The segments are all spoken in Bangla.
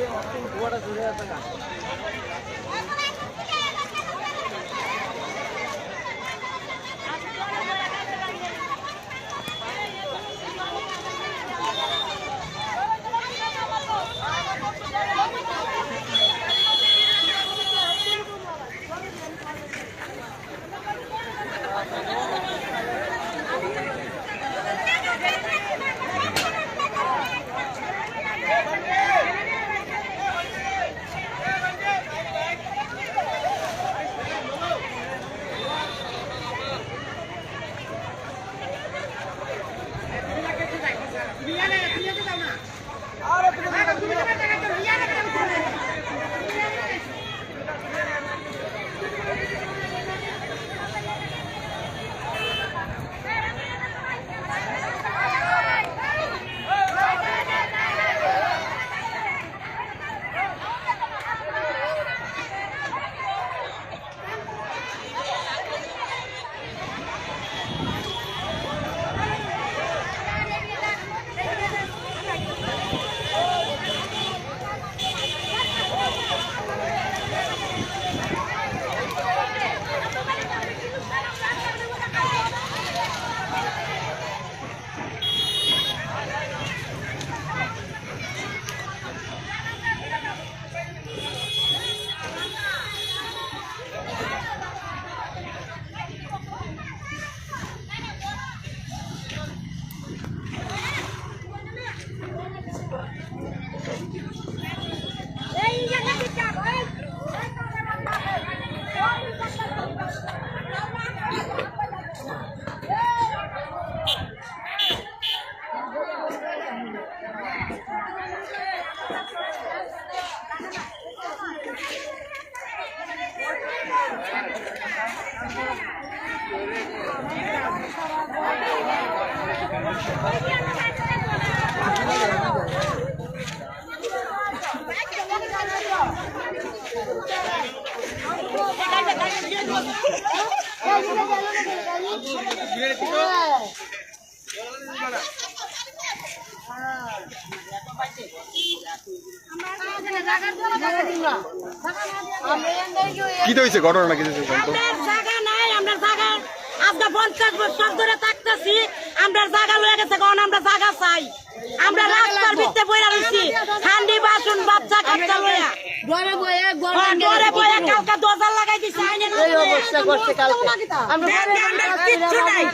Yang 间，这个 কি হয়েছে ঘটনা কি হয়েছে বলতো আমরা জায়গা নাই, আমরা জায়গা আজকে পঞ্চাশ বছর ধরে থাকতেছি। আমরা জায়গা লয়ে গেছে কারণ আমরা জায়গা চাই। আমরা রাস্তার ভিতরে বইয়া রয়েছি হান্ডি বাসন বাচ্চা কাচ্চা লয়া ঘরে বয়ে ঘরে বইয়া কালকা দিছে অবস্থা করছে কালকে। আমরা আমরা আমরা নাই।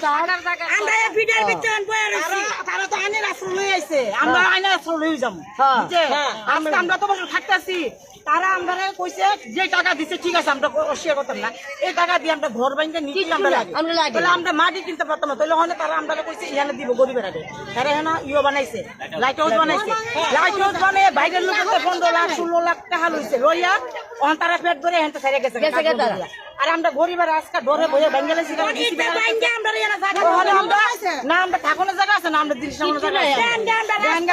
আমরা এই ভিডিওর ভিতরে বইয়া রয়েছি তারা তো আইনের আশ্রয় লই আইছে। আমরা আইনের আশ্রয় লই যাম হ্যাঁ। বুঝছে? আজকে আমরা তো বসে থাকতেছি। তারা আমরা কইছে যে টাকা দিছে ঠিক আছে আমরা অস্বীকার করতাম না। এই টাকা দিয়ে আমরা ঘর বাইন্দে আমরা লাগে। আমরা লাগে। তাহলে আমরা মাটি কিনতে পারতাম না। তাহলে হয় তারা আমরা কইছে ইহানে দিব গরিবের আগে। তারা এখানে ইয়ে বানাইছে লাইট হাউস বানাইছে। লাইট হাউস বানিয়ে বাইরের লোকের পনেরো লাখ ষোলো লাখ টাকা লইছে। লইয়া ওখান তারা পেট ধরে এখান ছেড়ে গেছে। গেছে তারা। আর আমরা গরিবের আজকে ডরে বইয়ে বেঙ্গলে না আমরা ঠাকুরের জায়গা আছে না আমরা দিন জায়গা আছে।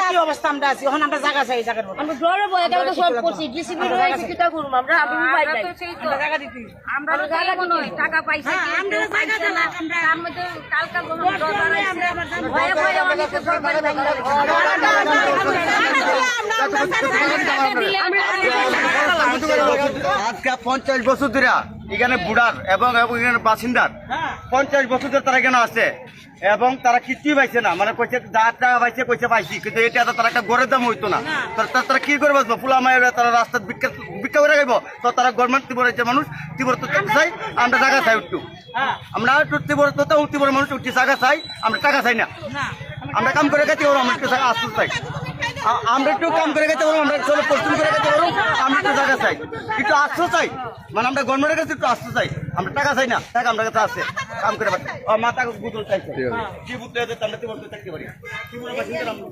কি অবস্থা আমরা আছি? এখন আমরা জায়গা চাই জায়গার আমরা ঘরে বয়ে কালকে সব করছি? ডিসিপি রয়েছে কিটা করব আমরা? আমরা মোবাইল নাই আমরা জায়গা দিতে আমরা জায়গা কোনো টাকা পাইছে আমরা জায়গা পাইছে না আমরা। তার কালকা গরম জল বানাইছে। আমরা ভয়ে ভয়ে অনেকে সরকারি ভেঙে আজকে পঞ্চাশ বছর ধরে এখানে বুড়ার এবং এবং এখানে বাসিন্দার। পঞ্চাশ বছর ধরে তারা এখানে আছে। এবং তারা কিছুই পাইছে না। মানে কইছে যা টাকা পাইছে কইছে পাইছি। কিন্তু এটা তো তারা একটা গড়ের দাম হইতো না। তারা কি করে বাঁচবো? ফুলা মায়ের তারা রাস্তা বিক্ষা করে গাইব তো তারা গভর্নমেন্ট তীব্র হয়েছে মানুষ তীব্র চাই আমরা জায়গা চাই একটু। আমরা একটু তীব্র তো তীব্র মানুষ উঠছি জায়গা চাই আমরা টাকা চাই না। আমরা কাম করে গেছি ওর আমরা জায়গা আসতে চাই। আমরা একটু কাম করে গেতে পারব আমরা চলো পরিশ্রম করে গেতে পারব আমরা একটু টাকা চাই। একটু আসতে চাই। মানে আমরা গভর্নমেন্টের কাছে একটু আসতে চাই। আমরা টাকা চাই না টাকা আমরা কাছে আছে। কাম করে পারি ও মাথা বুতল চাইছে। কি বুঝতে আমরা বলতে থাকতে পারি বাসিন্দার আমরা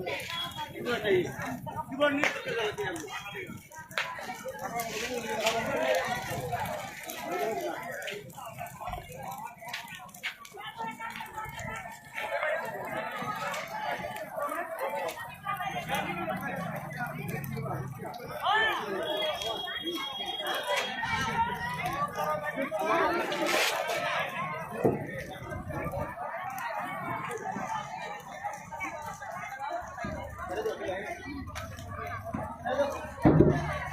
Thank you.